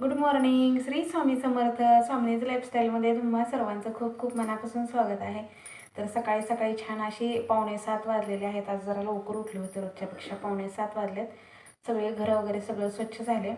Good morning Shri Swami Samarth. Swami's लाईफस्टाईलमध्ये तुम्हा सर्वांचं खूप खूप मनापासून स्वागत आहे. तर सकाळी सकाळी छान अशी पावणे सात वाजलेले आहेत. आज जरा लवकर उठले होते. रोजच्यापेक्षा पावणे सात वाजलेत. सगळे घरं वगैरे सगळं स्वच्छ झाले.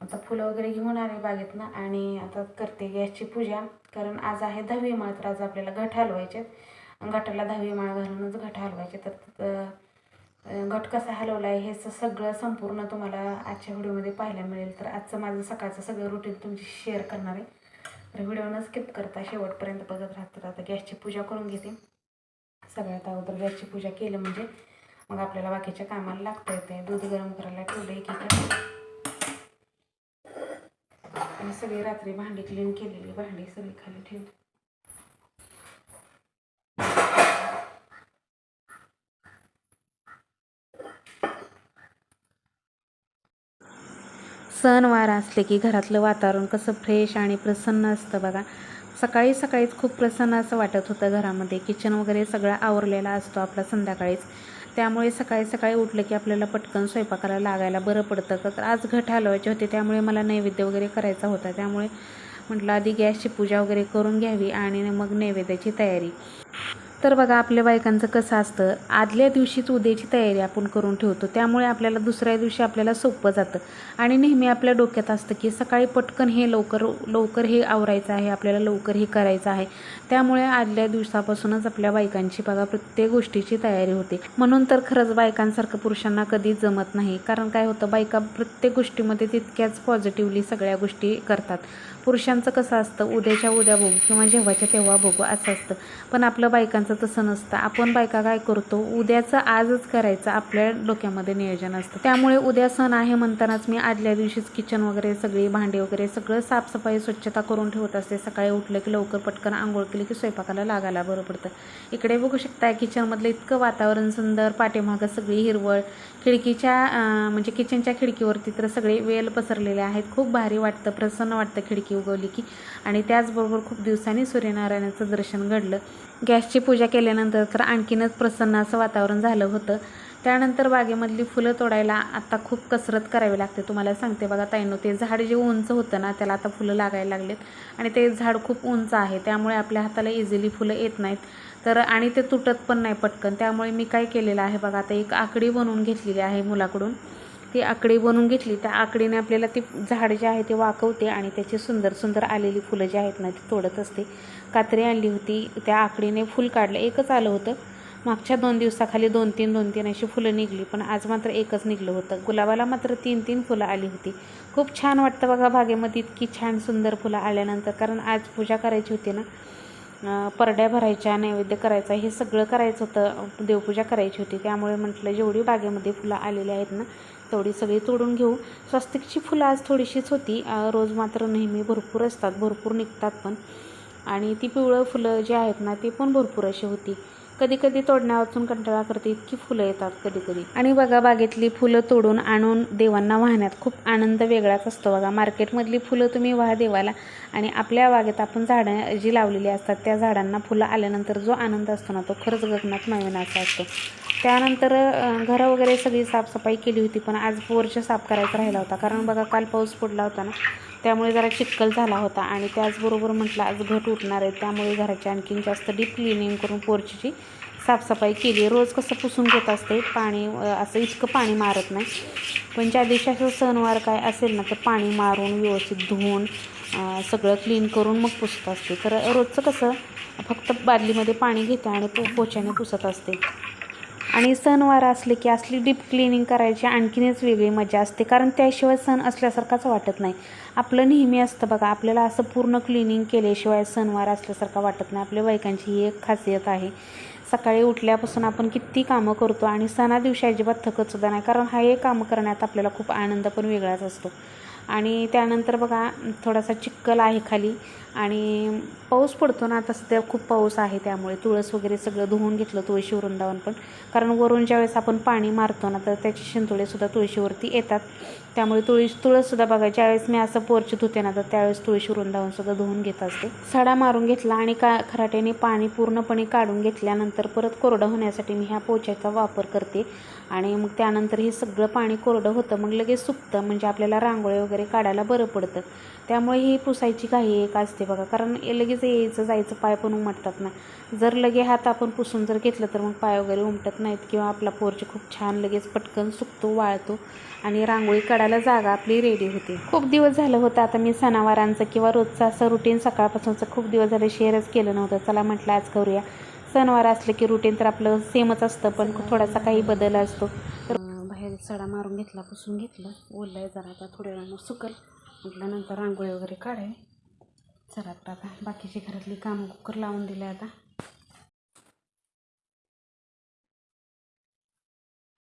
आता फुलं वगैरे घेऊन आले बागेतनं आणि आता करते गॅसची पूजा. कारण आज आहे दहावी माळ तर आज आपल्याला घट हलवायचे घटाला दहावी माळ घालूनच घट हलवायचे. तर गट कसा हलवला आहे हे सगळं संपूर्ण तुम्हाला आजच्या व्हिडिओमध्ये पाहायला मिळेल. तर आजचं माझं सकाळचं सगळं रुटीन तुमची शेअर करणार आहे. तर व्हिडिओ न स्किप करता शेवटपर्यंत बघत राहतात आता गॅसची पूजा करून घेते. सगळ्यात अगोदर गॅसची पूजा केलं म्हणजे मग आपल्याला बाकीच्या कामाला लागता येते दूध गरम करायला ठेवलं एकीकडे. आणि सगळी रात्री भांडी क्लीन केलेली भांडी सगळी खाली ठेवली. सणवार असले की घरातलं वातावरण कसं फ्रेश आणि प्रसन्न असतं बघा. सकाळी सकाळीच खूप प्रसन्न असं वाटत होतं घरामध्ये. किचन वगैरे सगळं आवरलेला असतो आपला संध्याकाळीच. त्यामुळे सकाळी सकाळी उठलं की आपल्याला पटकन स्वयंपाकाला लागायला बरं पडतं. तर आज घट हलवायचे होते त्यामुळे मला नैवेद्य वगैरे करायचा होता. त्यामुळे म्हटलं आधी गॅसची पूजा वगैरे करून घ्यावी आणि मग नैवेद्याची तयारी. तर बघा आपल्या बायकांचं कसं असतं आदल्या दिवशीच उद्याची तयारी आपण करून ठेवतो त्यामुळे आपल्याला दुसऱ्या दिवशी आपल्याला सोपं जातं. आणि नेहमी आपल्या डोक्यात असतं की सकाळी पटकन हे लवकर लवकर हे आवरायचं आहे आपल्याला लवकर हे करायचं आहे. त्यामुळे आदल्या दिवसापासूनच आपल्या बायकांची बघा प्रत्येक गोष्टीची तयारी होते. म्हणून तर खरंच बायकांसारखं पुरुषांना कधीच जमत नाही. कारण काय होतं बायका प्रत्येक गोष्टीमध्ये तितक्याच पॉझिटिव्हली सगळ्या गोष्टी करतात. पुरुषांचं कसं असतं? उद्याच्या उद्या बघू किंवा जेव्हाच्या तेव्हा बघू असं असतं. पण आपलं बायकांचं तसं नसतं. आपण बायका काय करतो? उद्याचं आजच करायचं. आपल्या डोक्यामध्ये नियोजन असतं. त्यामुळे उद्या सण आहे म्हणतानाच मी आदल्या दिवशीच किचन वगैरे सगळी भांडी वगैरे सगळं साफसफाई स्वच्छता करून ठेवत असते. सकाळी उठलं की लवकर पटकन आंघोळ केली की स्वयंपाकाला लागायला बरं पडतं. इकडे बघू शकता किचनमधलं इतकं वातावरण सुंदर पाठीमागं सगळी हिरवळ. खिडकीच्या म्हणजे किचनच्या खिडकीवरती तर सगळे वेल पसरलेले आहेत. खूप भारी वाटतं प्रसन्न वाटतं खिडकी. उगवली की. आणि त्याचबरोबर खूप दिवसांनी सूर्यनारायणाचं दर्शन घडलं. गॅसची पूजा केल्यानंतर तर आणखीनच प्रसन्न असं वातावरण झालं होतं. त्यानंतर बागेमधली फुलं तोडायला आता खूप कसरत करावी लागते. तुम्हाला सांगते बघा ताईनो ते झाड जे उंच होतं ना त्याला आता फुलं लागायला लागलेत. आणि ते झाड खूप उंच आहे त्यामुळे आपल्या हाताला इझिली फुलं येत नाहीत. तर आणि ते तुटत पण नाही पटकन. त्यामुळे मी काय केलेलं आहे बघा आता एक आकडी बनवून घेतलेली आहे मुलाकडून. ती आकडी बनवून घेतली. त्या आकडीने आपल्याला ती झाड जे आहे ते वाकवते आणि त्याची सुंदर सुंदर आलेली फुलं जी आहेत ना ती तोडत असते. कात्री आणली होती. त्या आकडीने फुल काढलं. एकच आलं होतं. मागच्या दोन दिवसाखाली दोन तीन दोन तीन अशी फुलं निघली. पण आज मात्र एकच निघलं होतं. गुलाबाला मात्र तीन तीन फुलं आली होती. खूप छान वाटतं बघा बागेमध्ये इतकी छान सुंदर फुलं आल्यानंतर. कारण आज पूजा करायची होती ना. परड्या भरायच्या नैवेद्य करायचा हे सगळं करायचं होतं. देवपूजा करायची होती. त्यामुळे म्हटलं जेवढी बागेमध्ये फुलं आलेली आहेत ना तेवढी सगळी तोडून घेऊ. स्वस्तिकची फुलं आज थोडीशीच होती. रोज मात्र नेहमी भरपूर असतात. भरपूर निघतात पण. आणि ती पिवळं फुलं जी आहेत ना ती पण भरपूर अशी होती. कधी कधी तोडण्या वाचून कंटाळा करते इतकी फुलं येतात कधी कधी. आणि बघा बागेतली फुलं तोडून आणून देवांना वाहण्यात खूप आनंद वेगळाच असतो. बघा मार्केटमधली फुलं तुम्ही वाहा देवाला आणि आपल्या बागेत आपण झाडं जी लावलेली असतात त्या झाडांना फुलं आल्यानंतर जो आनंद असतो ना तो खरंच गगनात नवीन असतो. त्यानंतर घरं वगैरे सगळी साफसफाई केली होती पण आज पोरच्या साफ करायचा राहिला होता. कारण बघा काल पाऊस पडला होता ना त्यामुळे जरा चिक्कल झाला होता आणि त्याचबरोबर म्हटलं आज घट उठणार आहे. त्यामुळे घराची आणखीन जास्त डीप क्लिनिंग करून पोरचीची साफसफाई केली रोज कसं पुसून घेत असते पाणी असं इतकं पाणी मारत नाही. पण ज्या दिवशी असं सणवार काय असेल ना तर पाणी मारून व्यवस्थित धुवून सगळं क्लीन करून मग पुसत असते. तर रोजचं कसं फक्त बादलीमध्ये पाणी घेते आणि पो पुसत असते. आणि सणवार असले की असली डीप क्लिनिंग करायची आणखीनच वेगळी मजा असते. कारण त्याशिवाय सण असल्यासारखाच वाटत नाही. आपलं नेहमी असतं बघा आपल्याला असं पूर्ण क्लिनिंग केल्याशिवाय सणवार असल्यासारखा वाटत नाही. आपल्या बायकांची ही एक खासियत आहे. सकाळी उठल्यापासून आपण किती कामं करतो आणि सणा दिवशी अजिबात थकतसुद्धा नाही. कारण हा एक कामं करण्यात आपल्याला खूप आनंद पण वेगळाच असतो. आणि त्यानंतर बघा थोडासा चिक्कल आहे खाली. आणि पाऊस पडतो ना आता सध्या खूप पाऊस आहे त्यामुळे. तुळस वगैरे सगळं धुवून घेतलं तुळशी वृंदावन पण. कारण वरून ज्यावेळेस आपण पाणी मारतो ना तर त्याचे शिंतोडेसुद्धा तुळशीवरती येतात. त्यामुळे तुळस तुळससुद्धा बघा ज्यावेळेस मी असं पोरची धुते ना तर त्यावेळेस तुळशी वृंदावनसुद्धा धुवून घेत असते. सडा मारून घेतला आणि का खराट्याने पाणी पूर्णपणे काढून घेतल्यानंतर परत कोरडं होण्यासाठी मी ह्या पोच्याचा वापर करते. आणि मग त्यानंतर हे सगळं पाणी कोरडं होतं मग लगेच सुकतं. म्हणजे आपल्याला रांगोळी वगैरे काढायला बरं पडतं. त्यामुळे ही पुसायची काही एक असते बघा. कारण लगेच यायचं जायचं पाय पण उमटतात ना. जर लगे हात आपण पुसून जर घेतलं तर मग पाय वगैरे उमटत नाहीत किंवा आपला पोरची खूप छान लगेच पटकन सुकतो वाळतो आणि रांगोळी काढायला जागा आपली रेडी होते. खूप दिवस झालं होतं. आता मी सणावारांचं किंवा रोजचं असं रुटीन सकाळपासूनचं खूप दिवस झाले शेअरच केलं नव्हतं. चला म्हटलं आज करूया. सणवार असलं की रुटीन तर आपलं सेमच असतं पण थोडासा काही बदल असतो. तर बाहेर सडा मारून घेतला पुसून घेतलं. ओललं आहे जरा आता थोड्या वेळानं सुकल. म्हटल्यानंतर नंतर रांगोळी वगैरे काढे चला तर आता बाकीची घरातली कामं कुकर लावून दिले आता.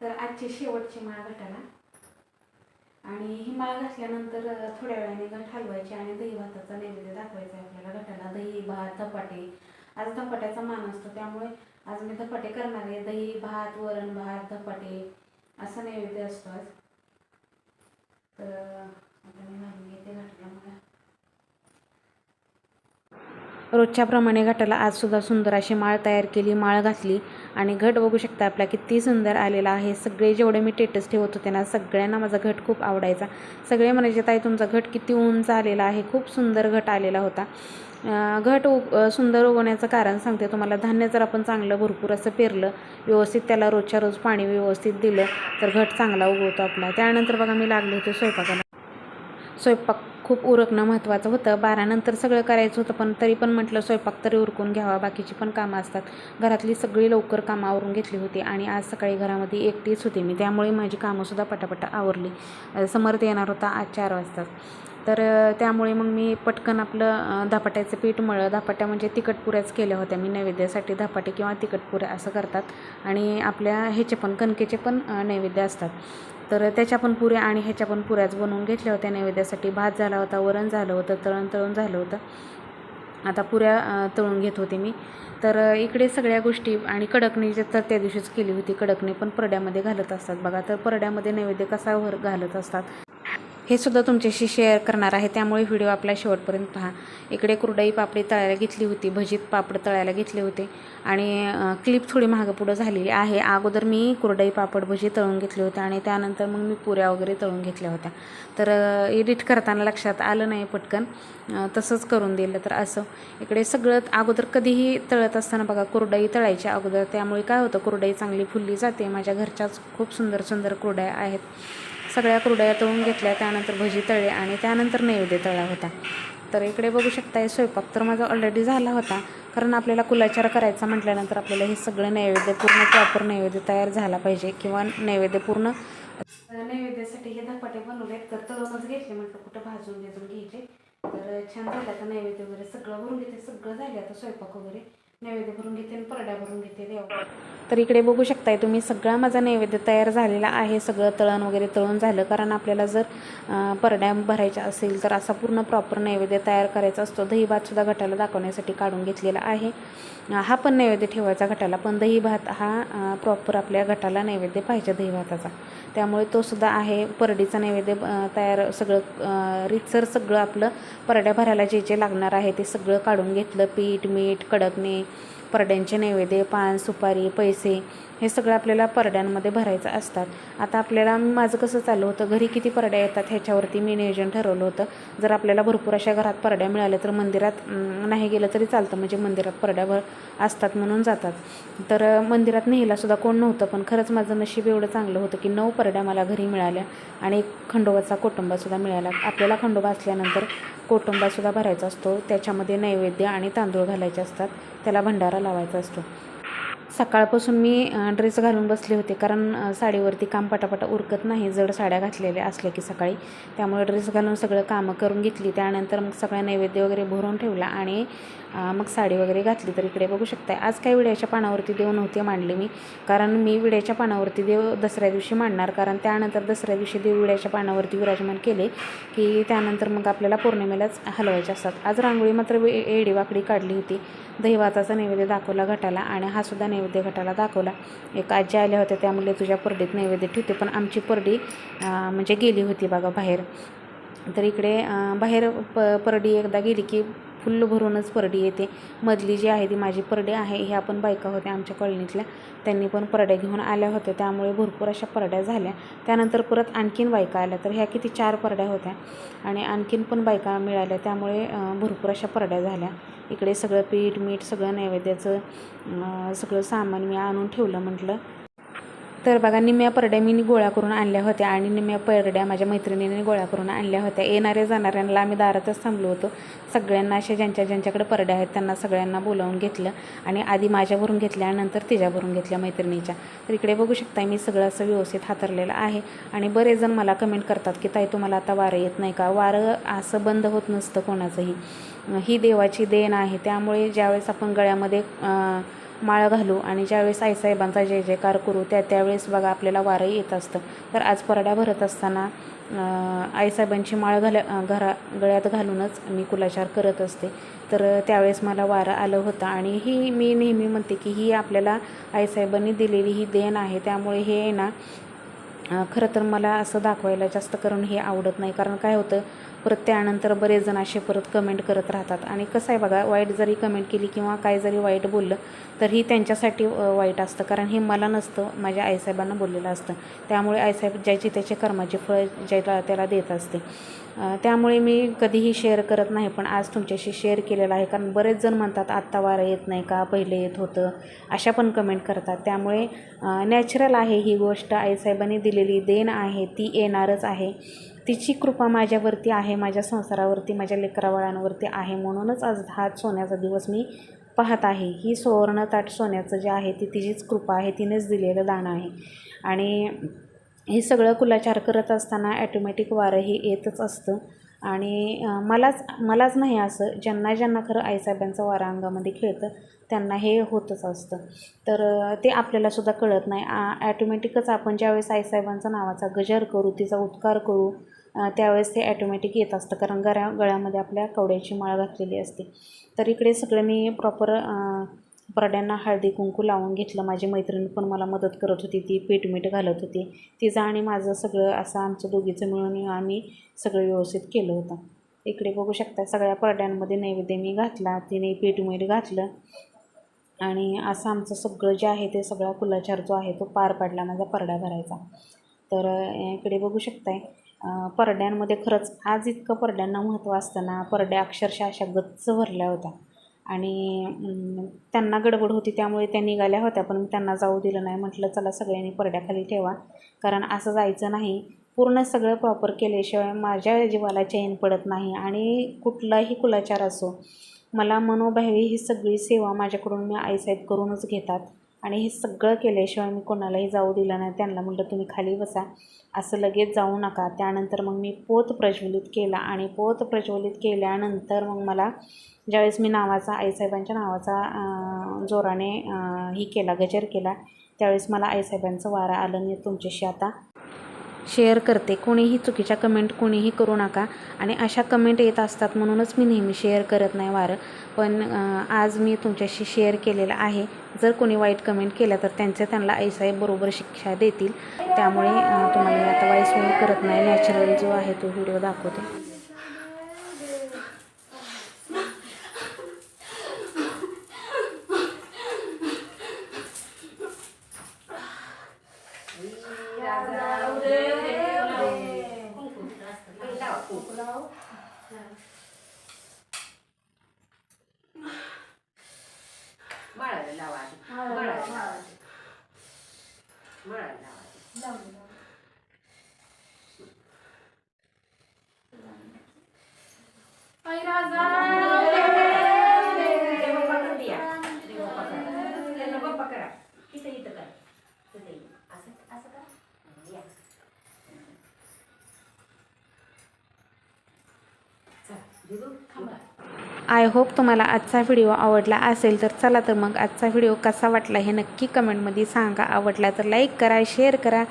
तर आजची शेवटची माळ घटाला आणि ही माळ घातल्यानंतर थोड्या वेळाने घट हलवायची आणि दही भाताचा नैवेद्य दाखवायचा आहे आपल्याला घटाला दही भात धपाटे. आज धपाट्याचा मान असतो त्यामुळे आज मी धपाटे करणार आहे. दही भात वरण भात धपाटे असा नैवेद्य असतो आज. तर रोजच्याप्रमाणे घटाला आजसुद्धा सुंदर अशी माळ तयार केली माळ घातली. आणि घट बघू शकता आपला किती सुंदर आलेला आहे. सगळे जेवढे मी टेटस ठेवत होते ना सगळ्यांना माझा घट खूप आवडायचा. सगळे म्हणायचे ताई तुमचा घट किती उंच आलेला आहे. खूप सुंदर घट आलेला होता. घट उग सुंदर उगवण्याचं कारण सांगते तुम्हाला. धान्य जर आपण चांगलं भरपूर असं पेरलं व्यवस्थित त्याला रोजच्या रोज पाणी व्यवस्थित दिलं तर घट चांगला उगवतो आपला. त्यानंतर बघा मी लागले होते स्वयंपाकाला. स्वयंपाक खूप उरकणं महत्त्वाचं होतं. बारानंतर सगळं करायचं होतं पण तरी पण म्हटलं स्वयंपाक तरी उरकून घ्यावा. बाकीची पण कामं असतात. घरातली सगळी लवकर कामं आवरून घेतली होती आणि आज सकाळी घरामध्ये एकटीच होते मी. त्यामुळे माझी कामंसुद्धा पटापटा आवरली. समर्थ येणार होता आज चार वाजता. तर त्यामुळे मग मी पटकन आपलं धपाट्याचं पीठ मळलं. धपाट्या म्हणजे तिखटपुऱ्याच केल्या होत्या. मी नैवेद्यासाठी धपाटे किंवा तिखटपुऱ्या असं करतात. आणि आपल्या ह्याचे पण कणकेचे पण नैवेद्य असतात. तर त्याच्या पण पुऱ्या आणि ह्याच्या पण पुऱ्याच बनवून घेतल्या होत्या नैवेद्यासाठी. भात झाला होता वरण झालं होतं तळण तळून झालं होतं. आता पुऱ्या तळून घेत होते मी. तर इकडे सगळ्या गोष्टी आणि कडकणी तर त्या दिवशीच केली होती. कडकणी पण परड्यामध्ये घालत असतात. बघा तर परड्यामध्ये नैवेद्य कसा वर घालत असतात. हे सुद्धा तुमच्याशी शेअर करणार आहे. त्यामुळे व्हिडिओ आपला शेवटपर्यंत पहा. इकडे कुरडई पापडी तळायला घेतली होती. भजीत पापड तळायला घेतले होते. आणि क्लिप थोडी महागपुढं झालेली आहे. अगोदर मी कुरडई पापड भजी तळून घेतले होते आणि त्यानंतर मग मी पुऱ्या वगैरे तळून घेतल्या होत्या. तर एडिट करताना लक्षात आलं नाही पटकन. तसंच करून दिलं तर असं. इकडे सगळं अगोदर कधीही तळत असताना बघा कुरडई तळायच्या अगोदर. त्यामुळे काय होतं? कुरडई चांगली फुलली जाते. माझ्या घरच्याच खूप सुंदर सुंदर कुरड्या आहेत. सगळ्या कुरड्या तळून घेतल्या त्यानंतर भजी तळले आणि त्यानंतर नैवेद्य तळला होता. तर इकडे बघू शकता हे स्वयंपाक तर माझा ऑलरेडी झाला होता. कारण आपल्याला कुलाचार करायचा म्हटल्यानंतर आपल्याला हे सगळं नैवेद्य पूर्ण प्रॉपर नैवेद्य तयार झाला पाहिजे किंवा नैवेद्य पूर्ण नैवेद्यासाठी हे धपाटे बनवले तर तळूनच घेतले म्हटलं कुठं भाजून घेतून घ्यायचे. तर छान झालं आता नैवेद्य वगैरे सगळं भरून घेते सगळं झाले आता स्वयंपाक वगैरे. नैवेद्य भरून घेते आणि परड्या भरून घेते देवा तर इकडे बघू शकताय तुम्ही सगळा माझा नैवेद्य तयार झालेला आहे. सगळं तळण वगैरे तळून झालं. कारण आपल्याला जर परड्या भरायच्या असेल तर असा पूर्ण प्रॉपर नैवेद्य तयार करायचा असतो. दही भातसुद्धा घटाला दाखवण्यासाठी काढून घेतलेला आहे. हा पण नैवेद्य ठेवायचा घटाला. पण दही भात हा प्रॉपर आपल्या घटाला नैवेद्य पाहिजे दही भाताचा. त्यामुळे तो सुद्धा आहे. परडीचा नैवेद्य तयार सगळं रितसर सगळं आपलं परड्या भरायला जे जे लागणार आहे ते सगळं काढून घेतलं. पीठ मीठ कडकणे परड्यांचे नैवेद्य पान सुपारी पैसे हे सगळं आपल्याला परड्यांमध्ये भरायचं असतात. आता आपल्याला माझं कसं चालू होतं घरी किती परड्या येतात ह्याच्यावरती मी नियोजन ठरवलं होतं. जर आपल्याला भरपूर अशा घरात परड्या मिळाल्या तर मंदिरात नाही गेलं तरी चालतं. म्हणजे मंदिरात परड्या भर असतात म्हणून जातात. तर मंदिरात नेहलासुद्धा कोण नव्हतं पण खरंच माझं नशीब एवढं चांगलं होतं की नऊ परड्या मला घरी मिळाल्या आणि खंडोबाचा कुटुंबासुद्धा मिळाला. आपल्याला खंडोबा असल्यानंतर कुटुंबासुद्धा भरायचा असतो. त्याच्यामध्ये नैवेद्य आणि तांदूळ घालायचे असतात. त्याला भंडारा लावायचा असतो. सकाळपासून मी ड्रेस घालून बसले होते. कारण साडीवरती काम पटापटा उरकत नाही जड साड्या घातलेल्या असल्या की सकाळी. त्यामुळे ड्रेस घालून सगळं कामं करून घेतली. त्यानंतर मग सगळ्या नैवेद्य वगैरे भरून ठेवला आणि मग साडी वगैरे घातली. तर इकडे बघू शकता आज काही विड्याच्या पानावरती देव नव्हते मांडले मी. कारण मी विड्याच्या पानावरती देव दसऱ्या दिवशी मांडणार. कारण त्यानंतर दसऱ्या दिवशी देव विड्याच्या पानावरती विराजमान केले की त्यानंतर मग आपल्याला पौर्णिमेलाच हलवायचे असतात. आज रांगोळी मात्र एडी वाकडी काढली होती. दहिवाताचा नैवेद्य दाखवला घटाला आणि हा सुद्धा नैवेद्य घटाला दाखवला. एक आजी आल्या होत्या त्यामुळे तुझ्या परडीत नैवेद्य ठेवते पण आमची परडी म्हणजे गेली होती बघा बाहेर. तर इकडे बाहेर प परडी एकदा गेली की फुल्ल भरूनच परडी येते. मधली जी आहे ती माझी परडी आहे ह्या पण बायका होत्या आमच्या कॉलनीतल्या. त्यांनी पण परड्या घेऊन आल्या होत्या. त्यामुळे भरपूर अशा परड्या झाल्या. त्यानंतर परत आणखीन बायका आल्या. तर ह्या किती चार परड्या होत्या. आणि आणखीन पण बायका मिळाल्या. त्यामुळे भरपूर अशा परड्या झाल्या. इकडे सगळं पीठ मीठ सगळं नैवेद्याचं सगळं सामान मी आणून ठेवलं म्हटलं. तर बघा निम्या परड्या मी गोळा करून आणल्या होत्या आणि निम्या परड्या माझ्या मैत्रिणीने गोळा करून आणल्या होत्या. येणाऱ्या जाणाऱ्यांना आम्ही दारातच थांबलो होतो. सगळ्यांना अशा ज्यांच्या ज्यांच्याकडे परड्या आहेत त्यांना सगळ्यांना बोलावून घेतलं आणि आधी माझ्यावरून घेतल्या नंतर तिच्यावरून घेतल्या मैत्रिणीच्या. तर इकडे बघू शकता मी सगळं असं व्यवस्थित हातरलेलं आहे आणि बरेच जण मला कमेंट करतात की ताई तुम्हाला आता वारं येत नाही का? वारं असं बंद होत नसतं कोणाचंही. ही देवाची देण आहे. त्यामुळे ज्यावेळेस आपण गळ्यामध्ये माळ घालू आणि ज्यावेळेस आईसाहेबांचा जय जयकार करू त्या त्यावेळेस बघा आपल्याला वारं येत असतं. तर आज परड्या भरत असताना आईसाहेबांची माळ घाल घरा गळ्यात घालूनच मी कुलाचार करत असते. तर त्यावेळेस मला वारं आलं होतं आणि ही मी नेहमी म्हणते की ही आपल्याला आईसाहेबांनी दिलेली ही देण आहे. त्यामुळे हे आहे ना खरं तर मला असं दाखवायला जास्त करून हे आवडत नाही. कारण काय होतं परत त्यानंतर बरेच जण असे परत कमेंट करत राहतात. आणि कसं आहे बघा वाईट जरी कमेंट केली किंवा काय जरी वाईट बोललं तरी त्यांच्यासाठी वाईट असतं. कारण हे मला नसतं माझ्या आईसाहेबांना बोललेलं असतं. त्यामुळे आईसाहेब ज्याची त्याचे कर्माचे फळ ज्याला त्याला देत असते. त्यामुळे मी कधीही शेअर करत नाही पण आज तुमच्याशी शेअर केलेलं आहे. कारण बरेच जण म्हणतात आत्ता वारं येत नाही का? पहिले येत होतं. अशा पण कमेंट करतात. त्यामुळे नॅचरल आहे ही गोष्ट. आईसाहेबांनी दिलेली देण आहे ती येणारच आहे. तिची कृपा माझ्यावरती आहे माझ्या संसारावरती माझ्या लेकरावळांवरती आहे. म्हणूनच आज हा सोन्याचा दिवस मी पाहत आहे. ही सुवर्ण ताट सोन्याचं जे आहे ती तिचीच कृपा आहे तिनेच दिलेलं दान आहे. आणि हे सगळं कुलाचार करत असताना ॲटोमॅटिक वारं हे येतच असतं. आणि मलाच मलाच नाही असं ज्यांना ज्यांना खरं आईसाहेबांचं वारा अंगामध्ये खेळतं त्यांना हे होतच असतं. तर ते आपल्यालासुद्धा कळत नाही. ॲटोमॅटिकच आपण ज्यावेळेस आईसाहेबांचा नावाचा गजर करू तिचा उद्गार करू त्यावेळेस ते ॲटोमॅटिक येत असतं. कारण गळ्या गळ्यामध्ये आपल्या कवड्याची माळ घातलेली असते. तर इकडे सगळं मी प्रॉपर परड्यांना हळदी कुंकू लावून घेतलं. माझी मैत्रीण पण मला मदत करत होती. ती पीठ मीठ घालत होती. तिचं आणि माझं सगळं असं आमचं दोघीचं मिळून आम्ही सगळं व्यवस्थित केलं होतं. इकडे बघू शकता सगळ्या परड्यांमध्ये नैवेद्य मी घातला. तिने पीठ मीठ घातलं. आणि असं आमचं सगळं जे आहे ते सगळा कुलाचार जो आहे तो पार पाडला माझा परडा भरायचा. तर इकडे बघू शकताय परड्यांमध्ये खरंच आज इतकं परड्यांना महत्त्व असताना परड्या अक्षरशः अशा गच्च भरल्या होत्या. आणि त्यांना गडबड होती त्यामुळे त्या निघाल्या होत्या पण त्यांना जाऊ दिलं नाही. म्हटलं चला सगळ्यांनी परड्याखाली ठेवा. कारण असं जायचं नाही. पूर्ण सगळं प्रॉपर केल्याशिवाय माझ्या जीवाला चैन पडत नाही आणि कुठलाही कुलाचार असो मला मनोभावी ही सगळी सेवा माझ्याकडून मी आईसाहेब करूनच घेतात. आणि हे सगळं केल्याशिवाय मी कोणालाही जाऊ दिलं नाही. त्यांना म्हटलं तुम्ही खाली बसा. असं लगेच जाऊ नका. त्यानंतर मग मी पोत प्रज्वलित केला आणि पोत प्रज्वलित केल्यानंतर मग मला ज्यावेळेस मी नावाचा आईसाहेबांच्या नावाचा जोराने ही केला गजर केला त्यावेळेस मला आईसाहेबांचं वारा आलं. मी तुमच्याशी आता शेअर करते. कोणीही चुकीच्या कमेंट कोणीही करू नका. आणि अशा कमेंट येत असतात म्हणूनच मी नेहमी शेअर करत नाही वारं. पण आज मी तुमच्याशी शेअर केलेलं आहे. जर कोणी वाईट कमेंट केल्या तर त्यांचे त्यांना आईसाहेब बरोबर शिक्षा देतील. त्यामुळे तुम्हाला मी आता वाईस फोन करत नाही. नॅचरल जो आहे तो व्हिडिओ दाखवते. मळायला लावा आधी. मळायला लावा. मळायला लावा आधी. देव पकड द्या. देव पकड. त्यांना बघ पकडा. इथं इथं करा. इथं इथं. असं असं करा. या. चला, दिदू, थांबा. आय होप तुम्हाला आजचा व्हिडिओ आवडला असेल तर चला तर मग आजचा व्हिडिओ कसा वाटला हे नक्की कमेंटमध्ये सांगा. आवडला तर लाईक करा शेअर करा.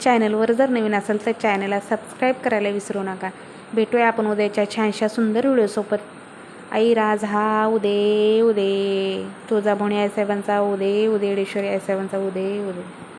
चॅनलवर जर नवीन असेल तर चॅनलला सबस्क्राईब करायला विसरू नका. भेटूया आपण उद्याच्या छानशा सुंदर व्हिडिओसोबत आई राज हा उदे उदे. तुळजाभवणी आय साहेबांचा उदे उदे येडेश्वरी आईसाहेबांचा उदे उदे.